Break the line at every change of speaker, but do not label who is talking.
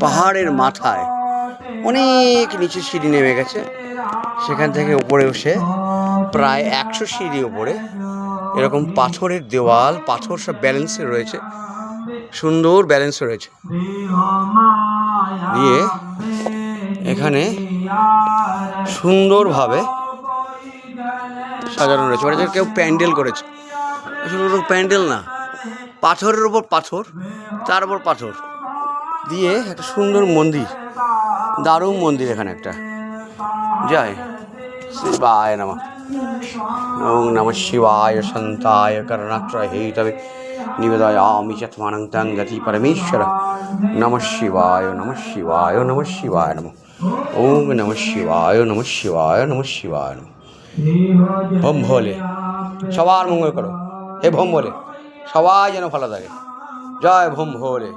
পাহাড়ের মাথায় অনেক নিচে সিঁড়ি নেমে গেছে। সেখান থেকে উপরে উঠে প্রায় একশো সিঁড়ি উপরে এরকম পাথরের দেওয়াল, পাথর সব ব্যালেন্সে রয়েছে। সুন্দর ব্যালেন্সে রয়েছে। দিয়ে এখানে সুন্দরভাবে সাজানো রয়েছে। মানে কেউ প্যান্ডেল করেছে। আসলে প্যান্ডেল না। পাথরের উপর পাথর, তার উপর পাথর। দিয়ে একটা সুন্দর মন্দির, দারুণ মন্দির এখানে একটা। জয় শিবায় নম। ওং নম শিবায় সন্তায় করণাত্রহে তবে নিবেদয়ামি চত্মানং তং গতি পরমেশ্বর। নম শিবায় নম শিবায় নম শিবায় নম। ওং নম শিবায় নম শিবায় নম শিবায় নম। ভোম ভোলে, সবার মঙ্গল করো। হে ভোম ভোলে। সবাই যেন ভালো থাকে। জয় ভোম ভোলে।